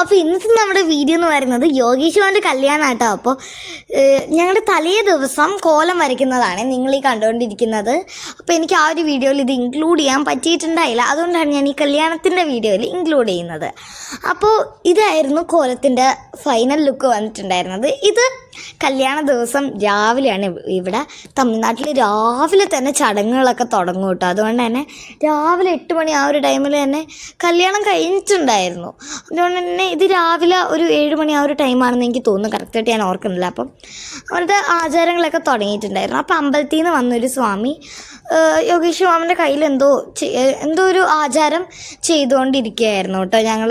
അപ്പോൾ ഇന്നത്തെ നമ്മുടെ വീഡിയോ എന്ന് പറയുന്നത് യോഗീശ്വരന്റെ കല്യാണം കേട്ടോ അപ്പോൾ ഞങ്ങളുടെ തലേ ദിവസം കോലം വരയ്ക്കുന്നതാണ് നിങ്ങൾ ഈ കണ്ടുകൊണ്ടിരിക്കുന്നത്. അപ്പോൾ എനിക്ക് ആ ഒരു വീഡിയോയിൽ ഇത് ഇൻക്ലൂഡ് ചെയ്യാൻ പറ്റിയിട്ടുണ്ടായില്ല. അതുകൊണ്ടാണ് ഞാൻ ഈ കല്യാണത്തിന്റെ വീഡിയോയിൽ ഇൻക്ലൂഡ് ചെയ്യുന്നത്. അപ്പോൾ ഇതായിരുന്നു കോലത്തിന്റെ ഫൈനൽ ലുക്ക് വന്നിട്ടുണ്ടായിരുന്നത്. ഇത് കല്യാണ ദിവസം രാവിലെയാണ് ഇവിടെ തമിഴ്നാട്ടിൽ രാവിലെ തന്നെ ചടങ്ങുകളൊക്കെ തുടങ്ങും കേട്ടോ. അതുകൊണ്ട് തന്നെ രാവിലെ എട്ട് മണി ആ ഒരു ടൈമിൽ തന്നെ കല്യാണം കഴിഞ്ഞിട്ടുണ്ടായിരുന്നു. അതുകൊണ്ട് തന്നെ ഇത് രാവിലെ ഒരു ഏഴ് മണി ആ ഒരു ടൈമാണെന്ന് എനിക്ക് തോന്നുന്നു. കറക്റ്റായിട്ട് ഞാൻ ഓർക്കുന്നില്ല. അപ്പം അവരുടെ ആചാരങ്ങളൊക്കെ തുടങ്ങിയിട്ടുണ്ടായിരുന്നു. അപ്പം അമ്പലത്തിൽ നിന്ന് വന്നൊരു സ്വാമി യോഗേഷ് സ്വാമിന്റെ കയ്യിൽ എന്തോ എന്തോ ഒരു ആചാരം ചെയ്തുകൊണ്ടിരിക്കുകയായിരുന്നു കേട്ടോ. ഞങ്ങൾ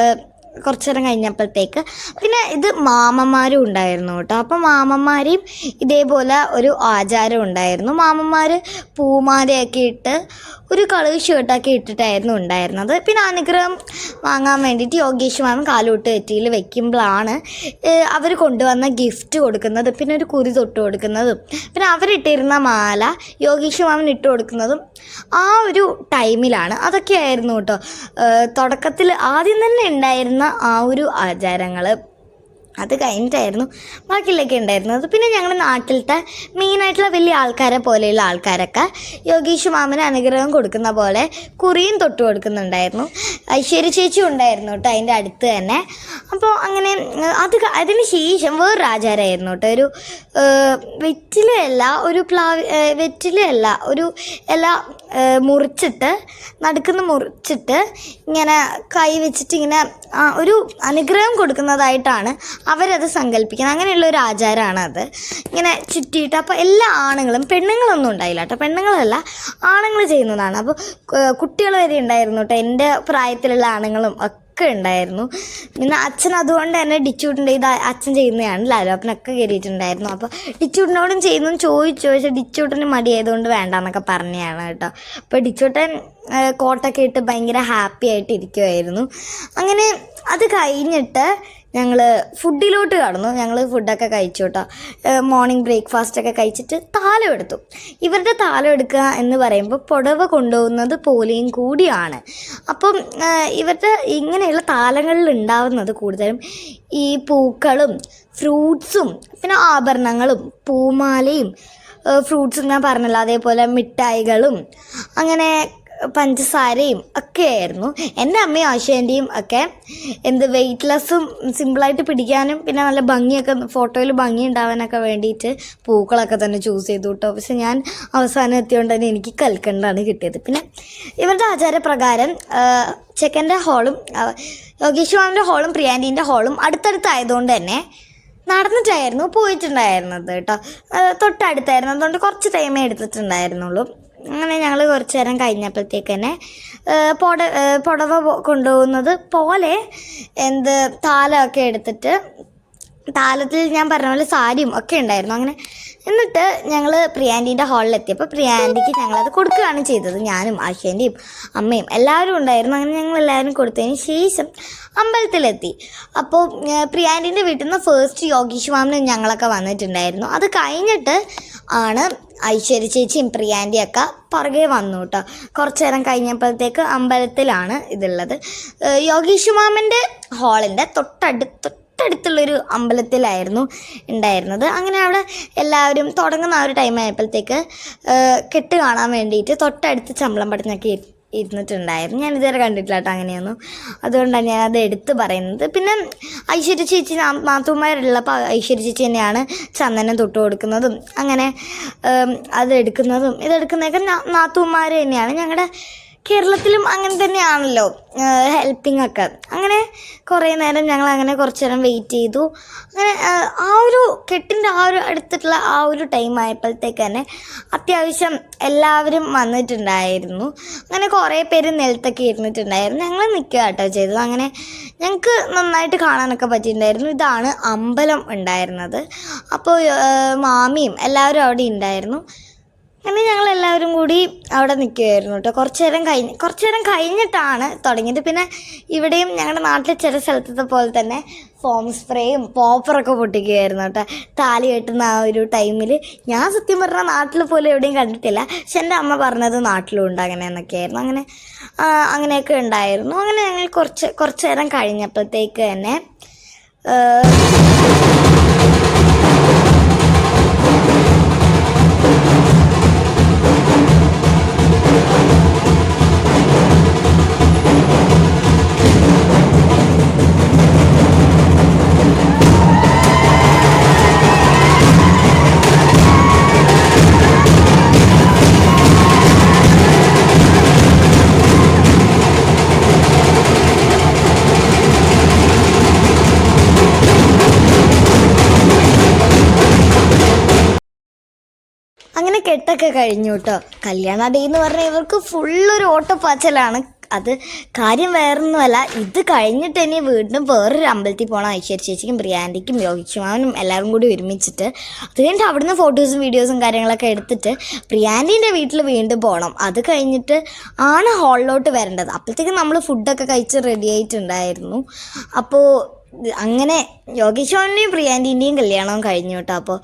കുറച്ചു നേരം കഴിഞ്ഞപ്പോഴത്തേക്ക്. പിന്നെ ഇത് മാമന്മാരും ഉണ്ടായിരുന്നു കേട്ടോ. അപ്പം മാമന്മാരെയും ഇതേപോലെ ഒരു ആചാരം ഉണ്ടായിരുന്നു. മാമന്മാർ പൂമാലയൊക്കെ ഇട്ട് ഒരു കളർ ഷർട്ടൊക്കെ ഇട്ടിട്ടായിരുന്നു ഉണ്ടായിരുന്നത്. പിന്നെ അനുഗ്രഹം വാങ്ങാൻ വേണ്ടിയിട്ട് യോഗേഷ് മാമൻ കാലൂട്ട് തെറ്റിയിൽ വെക്കുമ്പോഴാണ് അവർ കൊണ്ടുവന്ന ഗിഫ്റ്റ് കൊടുക്കുന്നത് പിന്നെ ഒരു കുരി തൊട്ട് കൊടുക്കുന്നതും പിന്നെ അവരിട്ടിരുന്ന മാല യോഗേഷ് മാമൻ ഇട്ട് കൊടുക്കുന്നതും ആ ഒരു ടൈമിലാണ് അതൊക്കെ ആയിരുന്നു കേട്ടോ. തുടക്കത്തിൽ ആദ്യം തന്നെ ഉണ്ടായിരുന്ന ആ ഒരു ആചാരങ്ങൾ അത് കഴിഞ്ഞിട്ടായിരുന്നു ബാക്കിയുള്ളൊക്കെ ഉണ്ടായിരുന്നത്. പിന്നെ ഞങ്ങളുടെ നാട്ടിലത്തെ മെയിനായിട്ടുള്ള വലിയ ആൾക്കാരെ പോലെയുള്ള ആൾക്കാരൊക്കെ യോഗീഷ് മാമന് അനുഗ്രഹം കൊടുക്കുന്ന പോലെ കുറിയും തൊട്ട് കൊടുക്കുന്നുണ്ടായിരുന്നു. ഐശ്വര്യ ചേച്ചി ഉണ്ടായിരുന്നു കേട്ടോ അതിന്റെ അടുത്ത് തന്നെ. അപ്പോൾ അങ്ങനെ അത് അതിന് ശേഷം വേറൊരു ആചാരമായിരുന്നു കേട്ടോ. ഒരു വെറ്റിലയല്ല ഒരു പ്ലാവ് വെറ്റിലയല്ല ഒരു ഇല മുറിച്ചിട്ട് നടുക്കുന്ന മുറിച്ചിട്ട് ഇങ്ങനെ കൈ വെച്ചിട്ട് ഇങ്ങനെ ഒരു അനുഗ്രഹം കൊടുക്കുന്നതായിട്ടാണ് അവരത് സങ്കല്പിക്കുന്നത്. അങ്ങനെയുള്ള ഒരു ആചാരമാണ് അത്. ഇങ്ങനെ ചുറ്റിയിട്ട് അപ്പോൾ എല്ലാ ആണുങ്ങളും പെണ്ണുങ്ങളൊന്നും ഉണ്ടായില്ല കേട്ടോ. പെണ്ണുങ്ങളല്ല ആണുങ്ങൾ ചെയ്യുന്നതാണ്. അപ്പോൾ കുട്ടികൾ വരെ ഉണ്ടായിരുന്നു കേട്ടോ. എന്റെ പ്രായത്തിലുള്ള ആണുങ്ങളും ഒക്കെ ഉണ്ടായിരുന്നു. പിന്നെ അച്ഛൻ അതുകൊണ്ട് തന്നെ ഡിച്ചൂട്ടിന്റെ ഇത് അച്ഛൻ ചെയ്യുന്നതാണ്. ലാലോപ്പനൊക്കെ കയറിയിട്ടുണ്ടായിരുന്നു. അപ്പോൾ ഡിച്ചൂട്ടിനോടും ചെയ്യുന്നു ചോദിച്ചു. ചോദിച്ചാൽ ഡിച്ചൂട്ടിന് മടിയായതുകൊണ്ട് വേണ്ടാന്നൊക്കെ പറഞ്ഞതാണ് കേട്ടോ. അപ്പോൾ ഡിച്ചൂട്ടൻ കോട്ടൊക്കെ ഇട്ട് ഭയങ്കര ഹാപ്പി ആയിട്ട് ഇരിക്കുമായിരുന്നു അങ്ങനെ അത് കഴിഞ്ഞിട്ട് ഞങ്ങൾ ഫുഡിലോട്ട് കടന്നു. ഞങ്ങൾ ഫുഡൊക്കെ കഴിച്ചു കേട്ടോ മോർണിംഗ് ബ്രേക്ക്ഫാസ്റ്റ് ഒക്കെ കഴിച്ചിട്ട് താലം എടുത്തു. ഇവരുടെ താലം എടുക്കുക എന്ന് പറയുമ്പോൾ പുടവ കൊണ്ടുപോകുന്നത് പോലെയും കൂടിയാണ്. അപ്പം ഇവരുടെ ഇങ്ങനെയുള്ള താലങ്ങളിൽ ഉണ്ടാവുന്നത് കൂടുതലും ഈ പൂക്കളും ഫ്രൂട്ട്സും പിന്നെ ആഭരണങ്ങളും പൂമാലയും ഫ്രൂട്ട്സ് ഞാൻ പറഞ്ഞല്ലോ. അതേപോലെ മിഠായികളും അങ്ങനെ പഞ്ചസാരയും ഒക്കെ ആയിരുന്നു എന്റെ അമ്മയും ആശേന്റെയും ഒക്കെ എന്ത് വെയ്റ്റ്ലെസ്സും സിമ്പിളായിട്ട് പിടിക്കാനും പിന്നെ നല്ല ഭംഗിയൊക്കെ ഫോട്ടോയിൽ ഭംഗി ഉണ്ടാവാനൊക്കെ വേണ്ടിയിട്ട് പൂക്കളൊക്കെ തന്നെ ചൂസ് ചെയ്തു കേട്ടോ. പക്ഷെ ഞാൻ അവസാനം എത്തിയോണ്ട് തന്നെ എനിക്ക് കൽക്കണ്ടാണ് കിട്ടിയത്. പിന്നെ ഇവരുടെ ആചാരപ്രകാരം ചെക്കന്റെ ഹോളും യോഗേഷ് മാമിന്റെ ഹോളും പ്രിയാന്റീന്റെ ഹോളും അടുത്തടുത്തായതുകൊണ്ട് തന്നെ നടന്നിട്ടായിരുന്നു പോയിട്ടുണ്ടായിരുന്നത് കേട്ടോ. തൊട്ടടുത്തായിരുന്നു. അതുകൊണ്ട് കുറച്ച് ടൈമേ എടുത്തിട്ടുണ്ടായിരുന്നുള്ളൂ. അങ്ങനെ ഞങ്ങൾ കുറച്ച് നേരം കഴിഞ്ഞപ്പോഴത്തേക്ക് തന്നെ പൊട പുട പുടവ കൊണ്ടുപോകുന്നത് പോലെ എന്ത് താലമൊക്കെ എടുത്തിട്ട് താലത്തിൽ ഞാൻ പറഞ്ഞ പോലെ സാരിയും ഒക്കെ ഉണ്ടായിരുന്നു. അങ്ങനെ എന്നിട്ട് ഞങ്ങൾ പ്രിയാന്റീന്റെ ഹാളിലെത്തിയപ്പോൾ പ്രിയാന്റിക്ക് ഞങ്ങളത് കൊടുക്കുകയാണ് ചെയ്തത്. ഞാനും ആശേന്റെയും അമ്മയും എല്ലാവരും ഉണ്ടായിരുന്നു. അങ്ങനെ ഞങ്ങൾ എല്ലാവരും കൊടുത്തതിന് ശേഷം അമ്പലത്തിലെത്തി. അപ്പോൾ പ്രിയാന്റീന്റെ വീട്ടിൽ നിന്ന് ഫേസ്റ്റ് യോഗീഷ് മാമിന് ഞങ്ങളൊക്കെ വന്നിട്ടുണ്ടായിരുന്നു. അത് കഴിഞ്ഞിട്ട് ആണ് ഐശ്വര്യ ചേച്ചിയും പ്രിയാന്റെയും ഒക്കെ പുറകെ വന്നു കേട്ടോ കുറച്ച് നേരം കഴിഞ്ഞപ്പോഴത്തേക്ക് അമ്പലത്തിലാണ് ഇതുള്ളത്. യോഗീഷ് മാമന്റെ ഹാളിന്റെ തൊട്ടടുത്ത് തൊട്ടടുത്തുള്ളൊരു അമ്പലത്തിലായിരുന്നു ഉണ്ടായിരുന്നത്. അങ്ങനെ അവിടെ എല്ലാവരും തുടങ്ങുന്ന ആ ഒരു ടൈം ആയപ്പോഴത്തേക്ക് കെട്ട് കാണാൻ വേണ്ടിയിട്ട് തൊട്ടടുത്ത് ചമ്പളം പടഞ്ഞൊക്കെ ഇരുന്നിട്ടുണ്ടായിരുന്നു. ഞാൻ ഇതുവരെ കണ്ടിട്ടില്ല കേട്ടോ അങ്ങനെയൊന്നും. അതുകൊണ്ടാണ് അത് എടുത്ത് പറയുന്നത്. പിന്നെ ഐശ്വര്യ ചേച്ചി മാത്തുമാരുള്ളപ്പോൾ ഐശ്വര്യ ചേച്ചി തന്നെയാണ് ചന്ദനം തൊട്ട് കൊടുക്കുന്നതും അങ്ങനെ അത് എടുക്കുന്നതും. ഇതെടുക്കുന്നതൊക്കെ മാത്തുമാർ തന്നെയാണ്. ഞങ്ങളുടെ കേരളത്തിലും അങ്ങനെ തന്നെയാണല്ലോ ഹെൽപ്പിംഗ് ഒക്കെ. അങ്ങനെ കുറേ നേരം ഞങ്ങൾ അങ്ങനെ കുറച്ച് നേരം വെയിറ്റ് ചെയ്തു. അങ്ങനെ ആ, ഒരു കെട്ടിന്റെ ആ ഒരു അടുത്തിട്ടുള്ള ആ ഒരു ടൈം ആയപ്പോഴത്തേക്ക് തന്നെ അത്യാവശ്യം എല്ലാവരും വന്നിട്ടുണ്ടായിരുന്നു. അങ്ങനെ കുറേ പേര് നിലത്തൊക്കെ ഇരുന്നിട്ടുണ്ടായിരുന്നു. ഞങ്ങൾ നിൽക്കുക കേട്ടോ ചെയ്തത്. അങ്ങനെ ഞങ്ങൾക്ക് നന്നായിട്ട് കാണാനൊക്കെ പറ്റിയിട്ടുണ്ടായിരുന്നു. ഇതാണ് അമ്പലം ഉണ്ടായിരുന്നത്. അപ്പോൾ മാമിയും എല്ലാവരും അവിടെ ഉണ്ടായിരുന്നു. അങ്ങനെ ഞങ്ങൾ എല്ലാവരും കൂടി അവിടെ നിൽക്കുകയായിരുന്നു കേട്ടോ. കുറച്ച് നേരം കഴിഞ്ഞ് കുറച്ച് നേരം കഴിഞ്ഞിട്ടാണ് തുടങ്ങിയത്. പിന്നെ ഇവിടെയും ഞങ്ങളുടെ നാട്ടിലെ ചില സ്ഥലത്തത്തെ പോലെ തന്നെ ഫോം സ്പ്രേയും പോപ്പറൊക്കെ പൊട്ടിക്കുകയായിരുന്നു കേട്ടോ. താലി കെട്ടുന്ന ആ ഒരു ടൈമിൽ ഞാൻ സത്യം പറഞ്ഞാൽ നാട്ടിൽ പോലും എവിടെയും കണ്ടിട്ടില്ല. പക്ഷെ എന്റെ അമ്മ പറഞ്ഞത് നാട്ടിലും ഉണ്ട് അങ്ങനെ എന്നൊക്കെയായിരുന്നു. അങ്ങനെ അങ്ങനെയൊക്കെ ഉണ്ടായിരുന്നു. അങ്ങനെ ഞങ്ങൾ കുറച്ച് കുറച്ച് നേരം കഴിഞ്ഞപ്പോഴത്തേക്ക് തന്നെ കെട്ടൊക്കെ കഴിഞ്ഞു കേട്ടോ കല്യാണ എന്ന് പറഞ്ഞാൽ ഇവർക്ക് ഫുള്ളൊരു ഓട്ടപ്പാച്ചലാണ്. അത് കാര്യം വേറൊന്നുമല്ല. ഇത് കഴിഞ്ഞിട്ട് ഇനി വീണ്ടും വേറൊരു അമ്പലത്തിൽ പോകണം ഐശ്വര്യ ചേച്ചിക്കും പ്രിയാന്റിക്കും യോഗിച്ചുമാവനും എല്ലാവരും കൂടി ഒരുമിച്ചിട്ട്. അത് കഴിഞ്ഞിട്ട് അവിടുന്ന് ഫോട്ടോസും വീഡിയോസും കാര്യങ്ങളൊക്കെ എടുത്തിട്ട് പ്രിയാന്റീന്റെ വീട്ടിൽ വീണ്ടും പോകണം അത് കഴിഞ്ഞിട്ട് ആണ് ഹാളിലോട്ട് വരേണ്ടത്. അപ്പോഴത്തേക്കും നമ്മൾ ഫുഡൊക്കെ കഴിച്ച് റെഡി ആയിട്ടുണ്ടായിരുന്നു. അപ്പോൾ അങ്ങനെ യോഗേശ്വരന്റെയും പ്രിയാന്റീന്റെയും കല്യാണവും കഴിഞ്ഞു കേട്ടോ അപ്പോൾ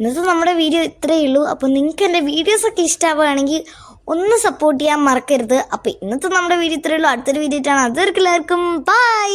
ഇന്നത്തെ നമ്മുടെ വീഡിയോ ഇത്രയേ ഉള്ളൂ. അപ്പോൾ നിങ്ങൾക്ക് എന്റെ വീഡിയോസൊക്കെ ഇഷ്ടമാവുകയാണെങ്കിൽ ഒന്ന് സപ്പോർട്ട് ചെയ്യാൻ മറക്കരുത്. അപ്പോൾ ഇന്നത്തെ നമ്മുടെ വീഡിയോ ഇത്രയേ ഉള്ളൂ. അടുത്തൊരു വീഡിയോ ആയിട്ടാണ്. അതുവരെല്ലാവർക്കും ബൈ